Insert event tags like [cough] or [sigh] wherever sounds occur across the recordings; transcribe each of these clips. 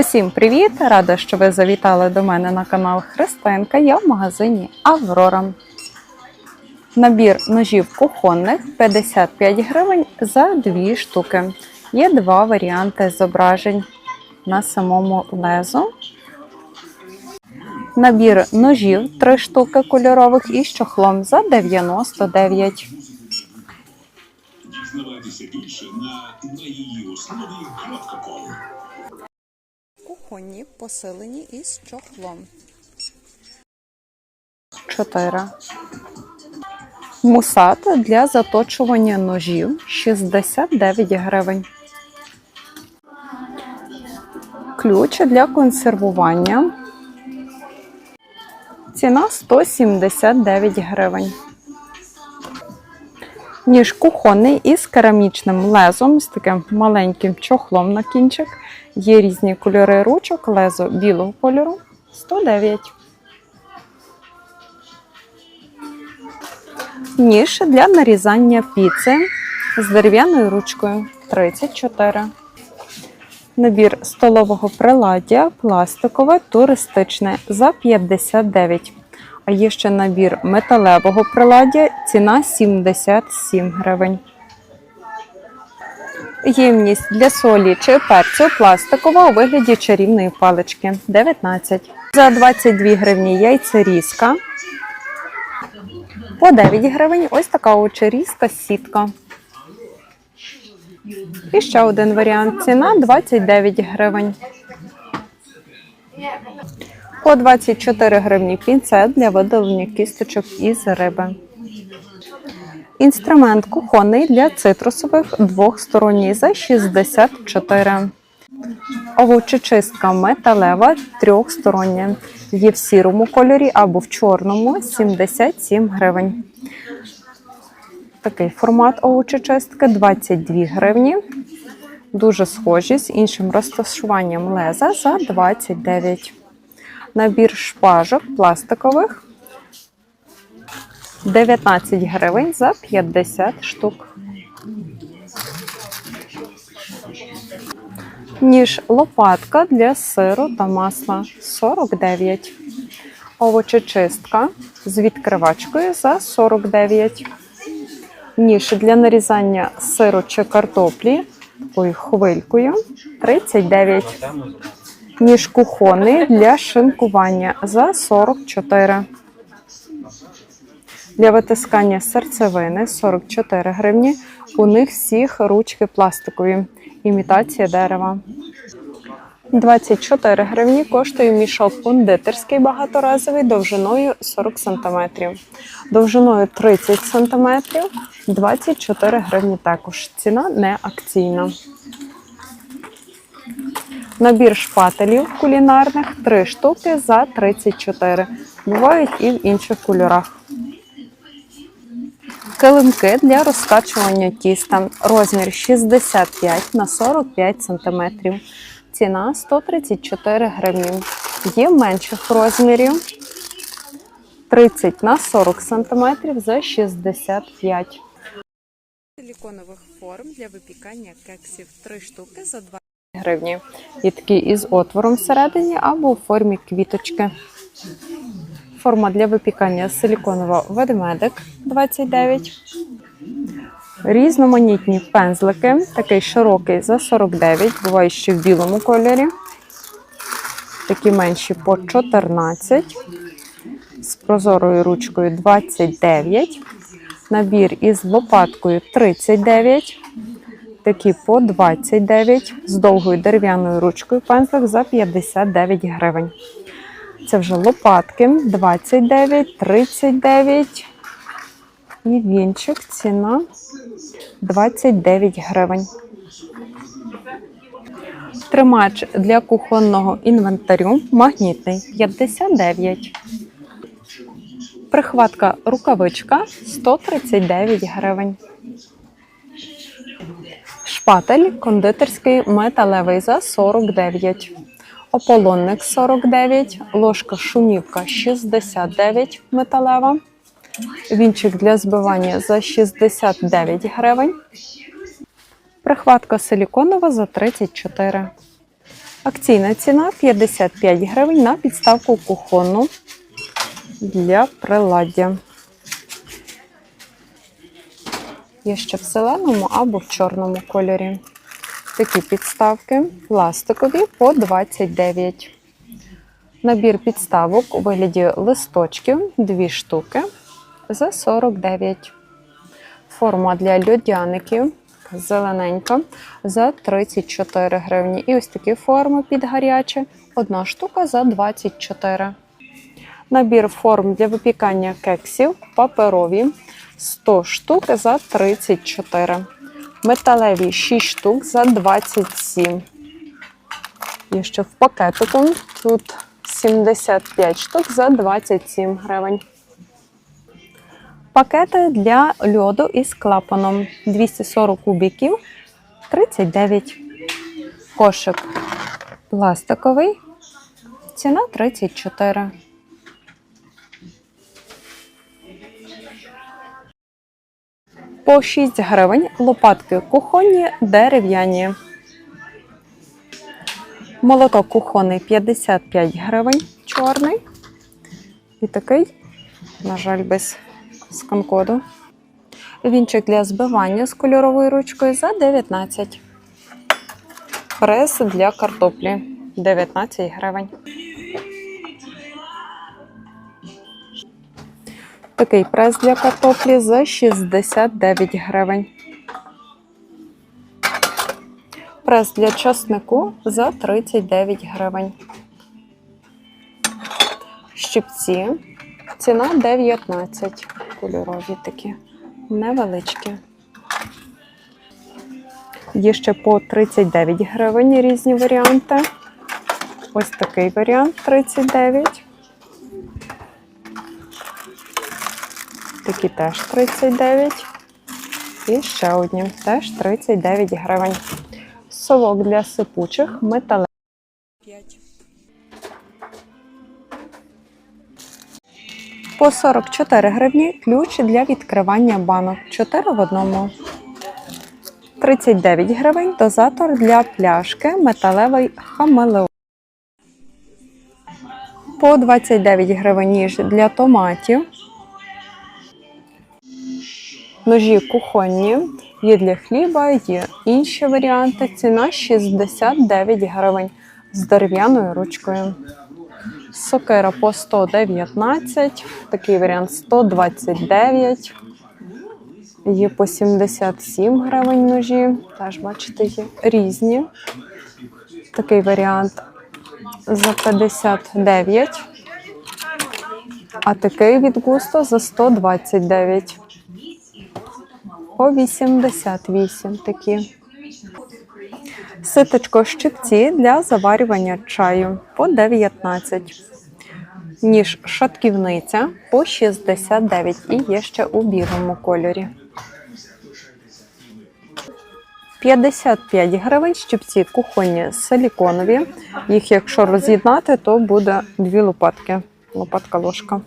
Усім привіт! Рада, що ви завітали до мене на канал Христинка. Я в магазині Аврора. Набір ножів кухонних 55 гривень за дві штуки. Є два варіанти зображень на самому лезу. Набір ножів 3 штуки кольорових із чохлом за 99. Дізнавайтеся більше на її основі .com. Кухонні посилені із чохлом. 4. Мусат для заточування ножів 69 гривень. Ключ для консервування. Ціна 179 гривень. Ніж кухонний із керамічним лезом, з таким маленьким чохлом на кінчик. Є різні кольори ручок, лезо білого кольору 109. Ніж для нарізання піци з дерев'яною ручкою 34. Набір столового приладдя пластикове туристичне за 59. А є ще набір металевого приладдя, ціна 77 гривень. Ємність для солі чи перцю пластикова у вигляді чарівної палички 19. За 22 гривні яйцерізка. По 9 гривень ось така очерізка сітка. І ще один варіант. Ціна 29 гривень. По 24 гривні пінцет для видалення кісточок із риби. Інструмент кухонний для цитрусових двохсторонній за 64. Овочечистка металева трьохстороння. Є в сірому кольорі або в чорному 77 гривень. Такий формат овочечистки 22 гривні. Дуже схожі з іншим розташуванням леза за 29. Набір шпажок пластикових 19 гривень за 50 штук. Ніж лопатка для сиру та масла 49. Овочечистка з відкривачкою за 49. Ніж для нарізання сиру чи картоплі такою хвилькою 39. Ніж кухонний для шинкування за 44. Для витискання серцевини 44 гривні. У них всіх ручки пластикові. Імітація дерева. 24 гривні коштує мішок кондитерський багаторазовий довжиною 40 см. Довжиною 30 см 24 гривні також. Ціна не акційна. Набір шпателів кулінарних 3 штуки за 34. Бувають і в інших кольорах. Килимки для розкачування тіста. Розмір 65 на 45 см. Ціна 134 гривні. Є менших розмірів 30 на 40 см за 65. Силіконових форм для випікання кексів 3 штуки за 2 гривні. Є такі із отвором всередині або у формі квіточки. Форма для випікання силіконова ведмедик 29. Різноманітні пензлики. Такий широкий за 49, буває ще в білому кольорі. Такі менші по 14. З прозорою ручкою 29. Набір із лопаткою 39. Такі по 29. З довгою дерев'яною ручкою пензлик за 59 гривень. Це вже лопатки 29, 39. І вінчик ціна 29 гривень. Тримач для кухонного інвентарю магнітний 59. Прихватка рукавичка 139 гривень. Шпатель кондитерський металевий за 49. Ополонник 49, ложка шумівка 69 металева. Вінчик для збивання за 69 гривень. Прихватка силіконова за 34. Акційна ціна 55 гривень на підставку кухонну для приладдя. Є ще в зеленому або в чорному кольорі. Такі підставки пластикові по 29. Набір підставок у вигляді листочків 2 штуки за 49. Форма для льодяників зелененька за 34 гривні. І ось такі форми під гаряче. Одна штука за 24. Набір форм для випікання кексів паперові 100 штук за 34. Металеві 6 штук за 27. Є ще в пакетику. Тут 75 штук за 27 гривень. Пакети для льоду із клапаном 240 кубіків 39. Кошик пластиковий. Ціна 34. По 6 гривень лопатки кухонні дерев'яні. Молоко кухонний 55 гривень чорний. І такий, на жаль, без сканкоду. Вінчик для збивання з кольоровою ручкою за 19. Прес для картоплі 19 гривень. Такий прес для картоплі за 69 гривень. Прес для часнику за 39 гривень. Щипці. Ціна 19. Кольорові такі. Невеличкі. Є ще по 39 гривень різні варіанти. Ось такий варіант 39. Такі теж 39. І ще одні теж 39 гривень. Совок для сипучих металевий. 5. По 44 гривні ключ для відкривання банок. 4 в одному. 39 гривень дозатор для пляшки металевий хамелеон. По 29 гривень ніж для томатів. Ножі кухонні. Є для хліба, є інші варіанти. Ціна 69 гривень з дерев'яною ручкою. Сокира по 119, такий варіант 129. Є по 77 гривень ножі. Теж, бачите, є різні. Такий варіант за 59. А такий від густо за 129. По 88 такі. Ситочко щипці для заварювання чаю по 19. Ніж шатківниця по 69 і є ще у білому кольорі. 55 гривень щипці кухонні силіконові. Їх, якщо роз'єднати, то буде дві лопатки. Лопатка-ложка.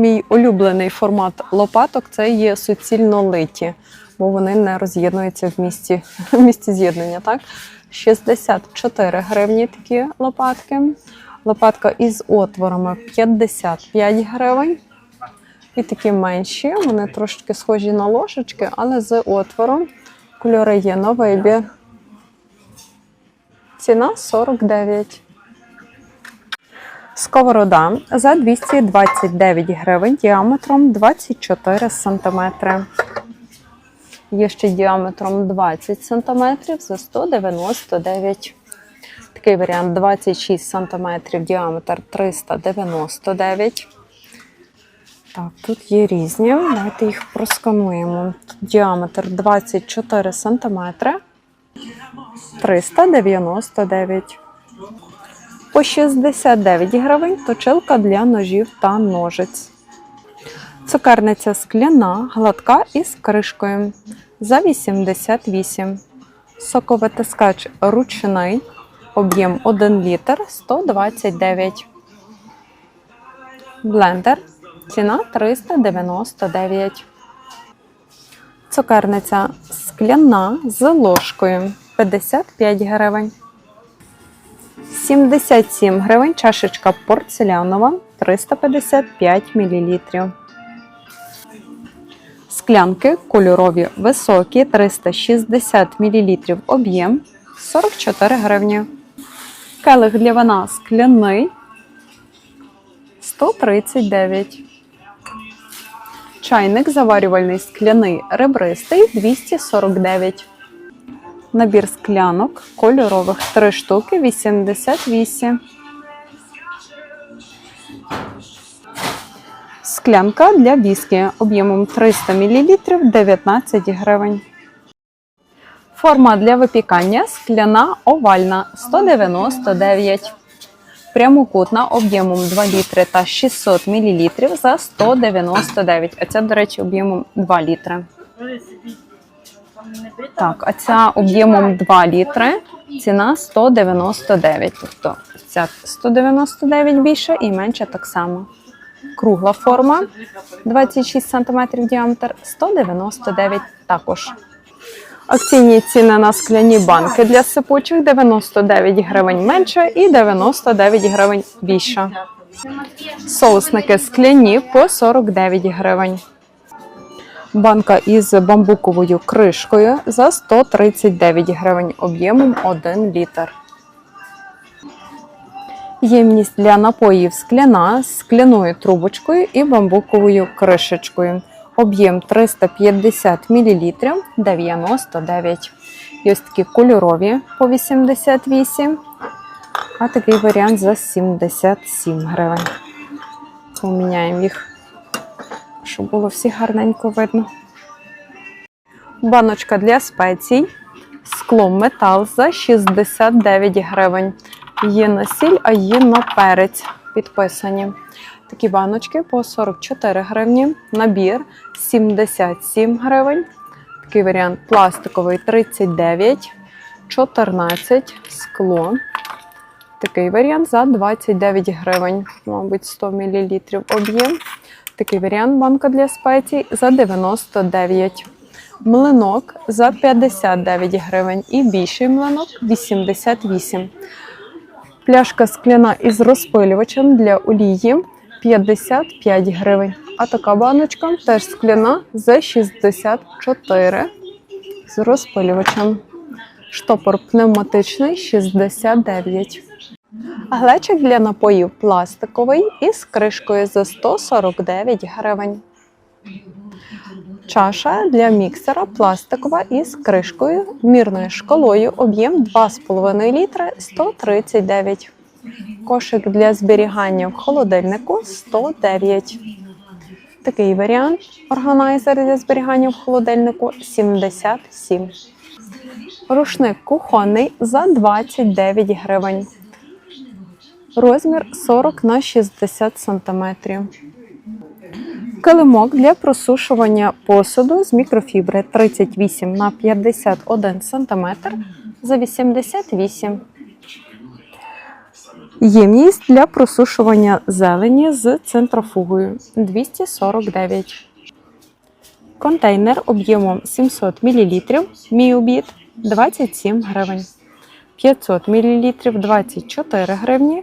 Мій улюблений формат лопаток це є суцільно литі, бо вони не роз'єднуються в місці, [laughs] в місці з'єднання. Так? 64 гривні такі лопатки. Лопатка із отворами 55 гривень. І такі менші, вони трошки схожі на ложечки, але з отвором. Кольори є на вибір. Ціна 49. Сковорода за 229 гривень діаметром 24 см. Є ще діаметром 20 см за 199. Такий варіант 26 см, діаметр 399. Так, тут є різні. Давайте їх проскануємо. Діаметр 24 см. 399. По 69 гривень точилка для ножів та ножиць. Цукерниця скляна, гладка із кришкою за 88. Соковитискач ручний, об'єм 1 літр 129. Блендер. Ціна 399. Цукерниця скляна з ложкою 55 гривень. 77 гривень чашечка порцелянова 355 мл. Склянки кольорові високі 360 мл об'єм 44 гривні. Келих для вина скляний 139. Чайник заварювальний скляний ребристий 249. Набір склянок кольорових 3 штуки 88. Склянка для віскі об'ємом 300 мл 19 гривень. Форма для випікання скляна овальна 199. Прямокутна об'ємом 2 літри та 600 мл за 199. А ця, до речі, об'ємом 2 літри. Так, а ця об'ємом 2 літри, ціна 199. Тобто ця 199 більше і менше так само. Кругла форма 26 см діаметр 199 також. Акційні ціни на скляні банки для сипучих 99 гривень менше і 99 гривень більше. Соусники скляні по 49 гривень. Банка із бамбуковою кришкою за 139 гривень об'ємом 1 літр. Ємність для напоїв скляна з скляною трубочкою і бамбуковою кришечкою. Об'єм 350 мл 99. І ось такі кольорові по 88, а такий варіант за 77 гривень. Поміняємо їх щоб було всі гарненько видно. Баночка для спецій. Скло метал за 69 гривень. Є на сіль, а є на перець підписані. Такі баночки по 44 гривні. Набір 77 гривень. Такий варіант пластиковий 39, 14 скло. Такий варіант за 29 гривень, мабуть, 100 мл об'єм. Такий варіант банка для спецій за 99. Млинок за 59 гривень і більший млинок 88. Пляшка скляна із розпилювачем для олії 55 гривень. А така баночка теж скляна за 64 з розпилювачем. Штопор пневматичний 69. Глечик для напоїв пластиковий із кришкою за 149 гривень. Чаша для міксера пластикова із кришкою мірною шкалою об'єм 2,5 літри 139. Кошик для зберігання в холодильнику 109. Такий варіант органайзер для зберігання в холодильнику 77. Рушник кухонний за 29 гривень. Розмір 40 на 60 см. Килимок для просушування посуду з мікрофібри 38 на 51 см за 88. Ємність для просушування зелені з центрофугою 249. Контейнер об'ємом 700 мл. Мій обід 27 гривень. 500 мл 24 гривні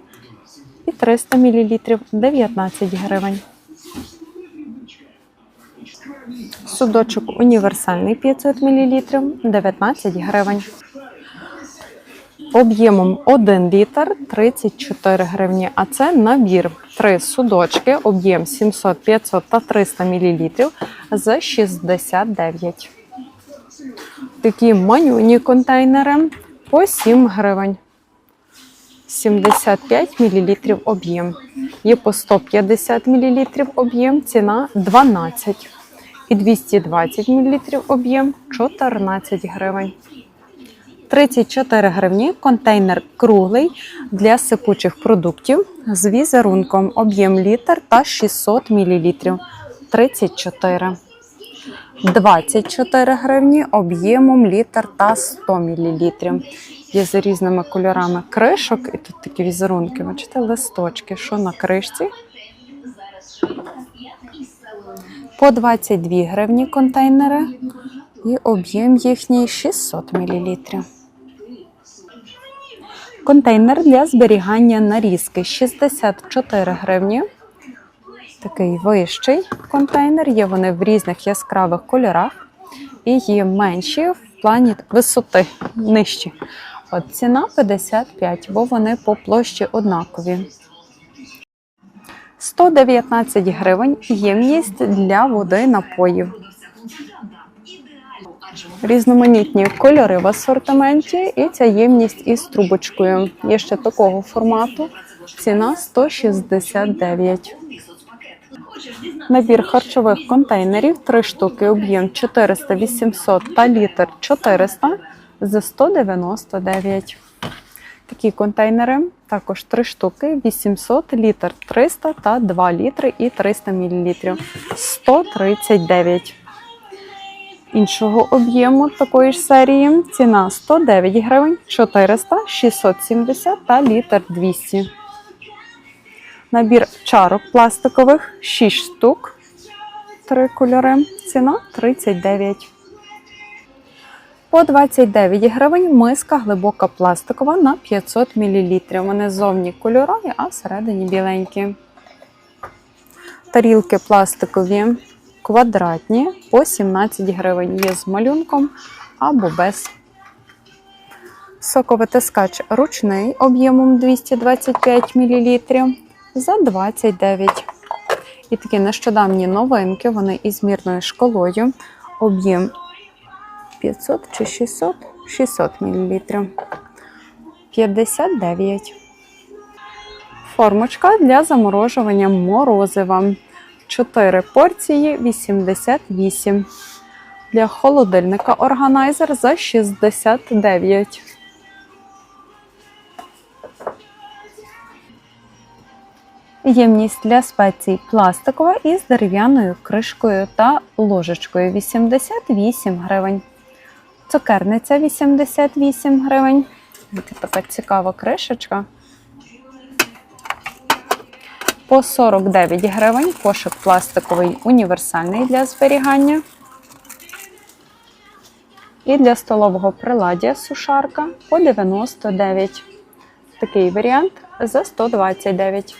і 300 мл 19 гривень. Судочок універсальний 500 мл 19 гривень. Об'ємом 1 літр 34 гривні. А це набір. Три судочки, об'єм 700, 500 та 300 мл за 69. Такі манюні контейнери по 7 гривень. 75 мл об'єм. Є по 150 мл об'єм, ціна 12. І 220 мл об'єм 14 гривень. 34 гривні контейнер круглий для сипучих продуктів з візерунком об'єм літр та 600 мл. 34. 24 гривні об'ємом літр та 100 мл. Є за різними кольорами кришок, і тут такі візерунки. Бачите, листочки, що на кришці. По 22 гривні контейнери і об'єм їхній 600 мл. Контейнер для зберігання нарізки 64 гривні. Такий вищий контейнер. Є вони в різних яскравих кольорах. І є менші в плані висоти нижчі. От ціна 55, бо вони по площі однакові. 119 гривень ємність для води напоїв. Різноманітні кольори в асортименті, і ця ємність із трубочкою. Є ще такого формату. Ціна 169. Набір харчових контейнерів 3 штуки, об'єм 400, 800 та літр 400 за 199. Такі контейнери також 3 штуки, 800 літр 300 та 2 літри і 300 мл 139. Іншого об'єму такої ж серії ціна 109 гривень, 400, 670 та літр 200. Набір чарок пластикових 6 штук. Три кольори. Ціна 39. По 29 гривень миска глибока пластикова на 500 мл. Вони зовні кольорові, а всередині біленькі. Тарілки пластикові квадратні по 17 гривень. Є з малюнком або без. Соковитискач ручний об'ємом 225 мл за 29. І такі нещодавні новинки, вони із мірною школою. Об'єм 500 чи 600? 600 мл. 59. Формочка для заморожування морозива. 4 порції 88. Для холодильника органайзер за 69. Ємність для спецій пластикова із дерев'яною кришкою та ложечкою 88 гривень. Цукерниця 88 гривень. Така цікава кришечка. По 49 гривень кошик пластиковий універсальний для зберігання. І для столового приладдя сушарка по 99. Такий варіант за 129.